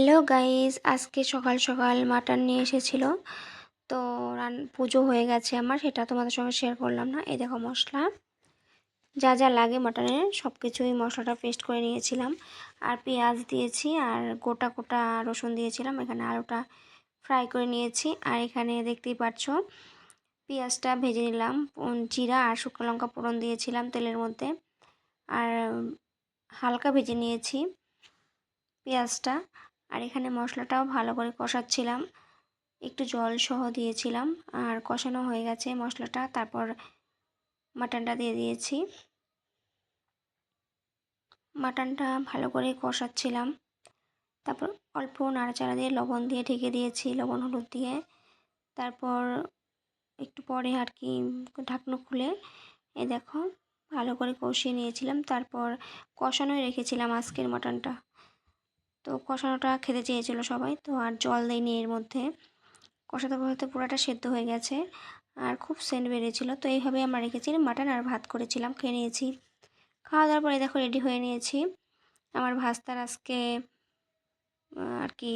Hello guys, আজকে সকাল সকাল মাটন নিয়ে এসেছিল। তো রান, পুজো হয়ে গেছে আমার, সেটা তোমাদের সঙ্গে শেয়ার করলাম না। এই দেখো মশলা। যা যা লাগে মাটনের সব কিছুই মশলাটা পেস্ট করে নিয়েছিলাম। আর পেঁয়াজ দিয়েছি, আর গোটা গোটা রসুন দিয়েছিলাম। এখানে আলুটা ফ্রাই করে নিয়েছি। আর এখানে দেখতেই পাচ্ছ, পেঁয়াজটা ভেজে নিলাম। জিরা আর শুকনো লঙ্কা ফোড়ন দিয়েছিলাম তেলের মধ্যে। আর হালকা ভেজে নিয়েছি পেঁয়াজটা। আর এখানে মশলাটাও ভালো করে কষাচ্ছিলাম। একটু জল সহ দিয়েছিলাম আর কষানো হয়ে গেছে মশলাটা। তারপর মাটনটা দিয়ে দিয়েছি। মাটনটা ভালো করে কষাচ্ছিলাম। তারপর অল্প নাড়াচাড়া দিয়ে লবণ দিয়ে ঢেকে দিয়েছি, লবণ হলুদ দিয়ে। তারপর একটু পরে আর কি ঢাকনো খুলে এ দেখো ভালো করে কষিয়ে নিয়েছিলাম। তারপর কষানোই রেখেছিলাম আজকের মাটনটা। তো কষানোটা খেতে চেয়েছিলো সবাই। তো আর জল দেয়নি এর মধ্যে। কষাতে কষাতে পুরাটা সেদ্ধ হয়ে গেছে। আর খুব সেন্ট বেড়েছিলো তো এইভাবে আমরা রেখেছি। মাটন আর ভাত করেছিলাম, খেয়ে নিয়েছি। খাওয়া দাওয়ার পরে দেখো রেডি হয়ে নিয়েছি। আমার ভাস্তার আজকে আর কি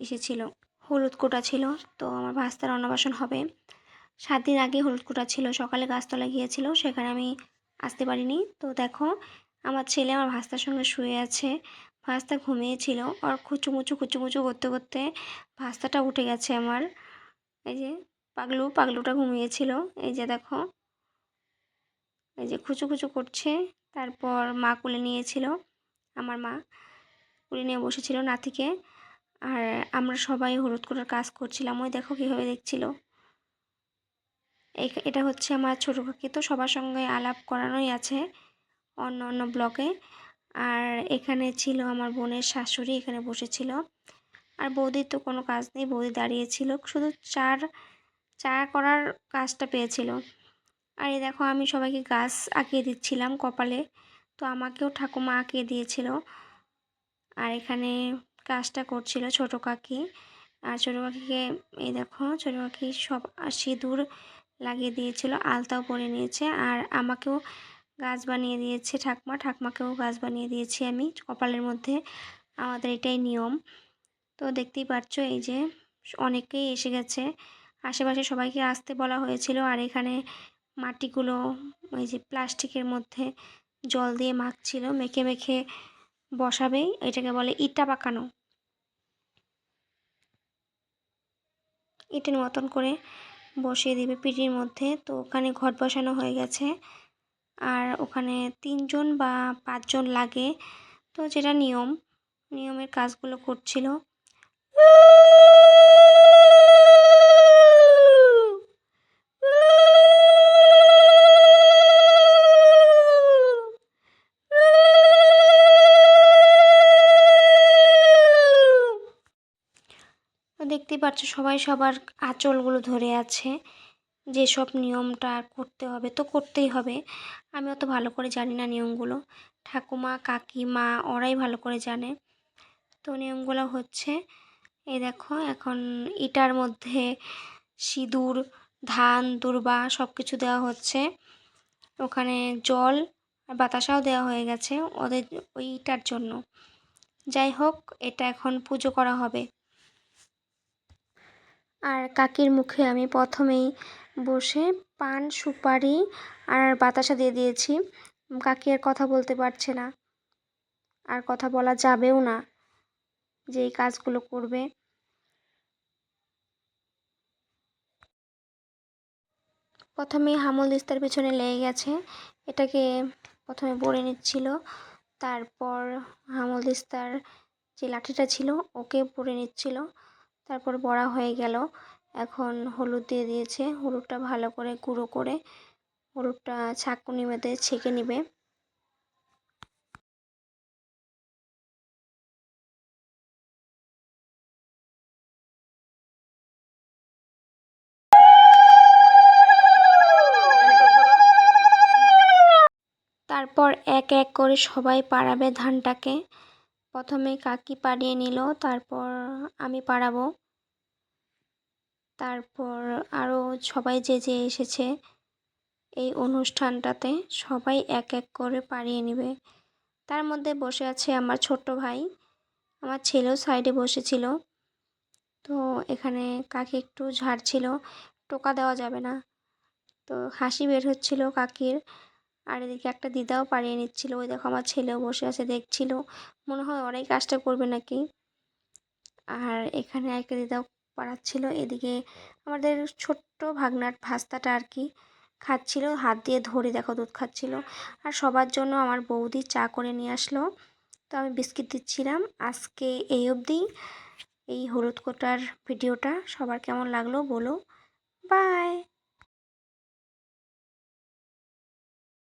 এসেছিল, হলুদ কোটা ছিল। তো আমার ভাস্তার অন্নবাসন হবে। সাত দিন আগে হলুদ কোটা ছিল। সকালে গাছতলা গিয়েছিল, সেখানে আমি আসতে পারিনি। তো দেখো, আমার ছেলে আমার ভাস্তার সঙ্গে শুয়ে আছে। ভাস্তা ঘুমিয়েছিল। আর খুচুমুচু খুচুমুচু করতে করতে ভাস্তাটা উঠে গেছে আমার। এই যে পাগলু, পাগলুটা ঘুমিয়েছিল। এই যে দেখো। এই যে খুচু খুচু করছে। তারপর মা কুলে নিয়েছিল। আমার মা কুলে নিয়ে বসেছিল নাতিকে। আর আমরা সবাই হলুদ করার কাজ করছিলাম। ওই দেখো কীভাবে দেখছিল। এটা হচ্ছে আমার ছোটো কাকি। তো সবার সঙ্গে আলাপ করানোই আছে অন্য অন্য ব্লকে। আর এখানে ছিল আমার বোনের শাশুড়ি, এখানে বসেছিল। আর বৌদির তো কোনো কাজ নেই, বৌদি দাঁড়িয়েছিল শুধু চার চা করার কাজটা পেয়েছিল। আর এই দেখো, আমি সবাইকে গাছ আঁকিয়ে দিচ্ছিলাম কপালে। তো আমাকেও ঠাকুমা আঁকিয়ে দিয়েছিল। আর এখানে কাজটা করছিল ছোটো কাকি। আর ছোটো কাকিকে, এই দেখো, ছোটো কাকি সব সিঁদুর লাগিয়ে দিয়েছিল, আলতাও পরে নিয়েছে। আর আমাকেও গাছ বানিয়ে দিয়েছে ঠাকমা। ঠাকমাকেও গাছ বানিয়ে দিয়েছি আমি। কপালের মধ্যে আমাদের এটাই নিয়ম। তো দেখতেই পাচ্ছ এই যে অনেকেই এসে গেছে। আশেপাশে সবাইকে আসতে বলা হয়েছিল আর এখানে মাটিগুলো ওই যে প্লাস্টিকের মধ্যে জল দিয়ে মাখছিল, মেখে মেখে বসাবেই এটাকে বলে ইটা পাকানো। ইটের মতন করে বসিয়ে দেবে পিটির মধ্যে। তো ওখানে ঘট বসানো হয়ে গেছে। আর ওখানে তিনজন বা পাঁচজন লাগে। তো যেটা নিয়ম, নিয়মের কাজগুলো করছিল। দেখতেই পাচ্ছ সবাই সবার আঁচলগুলো ধরে আছে। যেসব নিয়মটা করতে হবে তো করতেই হবে। আমি অত ভালো করে জানি না নিয়মগুলো। ঠাকুমা, কাকিমা ওরাই ভালো করে জানে। তো নিয়মগুলো হচ্ছে, এই দেখো, এখন ইটার মধ্যে সিঁদুর, ধান, দুর্বা সব কিছু দেওয়া হচ্ছে। ওখানে জল আর বাতাসাও দেওয়া হয়ে গেছে ওদের ওই ইটার জন্য। যাই হোক, এটা এখন পুজো করা হবে। আর কাকির মুখে আমি প্রথমেই বসে পান, সুপারি আর বাতাসা দিয়ে দিয়েছি। কাকি আর কথা বলতে পারছে না। আর কথা বলা যাবেও না যে এই কাজগুলো করবে। প্রথমে হামল দিস্তার পিছনে লেগে গেছে। এটাকে প্রথমে বড়ে নিচ্ছিল। তারপর হামল দিস্তার যে লাঠিটা ছিল, ওকে পরে নিচ্ছিল। তারপর বড়া হয়ে গেল। এখন হলুদ দিয়ে দিয়েছে। হলুদটা ভালো করে গুঁড়ো করে হলুদটা ছাঁকুনি মেতে ছেঁকে নিবে। তারপর এক এক করে সবাই পাড়াবে ধানটাকে। প্রথমে কাকি পাড়িয়ে নিল, তারপর আমি পাড়াবো। তারপর আরও সবাই যে যে এসেছে এই অনুষ্ঠানটাতে সবাই এক এক করে পাড়িয়ে নেবে। তার মধ্যে বসে আছে আমার ছোট্ট ভাই। আমার ছেলেও সাইডে বসেছিল। তো এখানে কাকি একটু ঝাড়ছিল। টোকা দেওয়া যাবে না। তো হাসি বের হচ্ছিল কাকির। আর এদিকে একটা দিদাও পাড়িয়ে নিচ্ছিল। ওই দেখো আমার ছেলেও বসে আছে, দেখছিল। মনে হয় ওরাই কাজটা করবে নাকি? আর এখানে একটা দিদাও পাড়াচ্ছিল এদিকে আমাদের ছোট্ট ভাগনার ভাস্তাটা আর কি খাচ্ছিল। হাত দিয়ে ধরে দেখো দুধ খাচ্ছিল। আর সবার জন্য আমার বৌদি চা করে নিয়ে আসলো। তো আমি বিস্কিট দিচ্ছিলাম। আজকে এই অবধি। এই হলুদ কোটার ভিডিওটা। সবার কেমন লাগল বলো। বাই।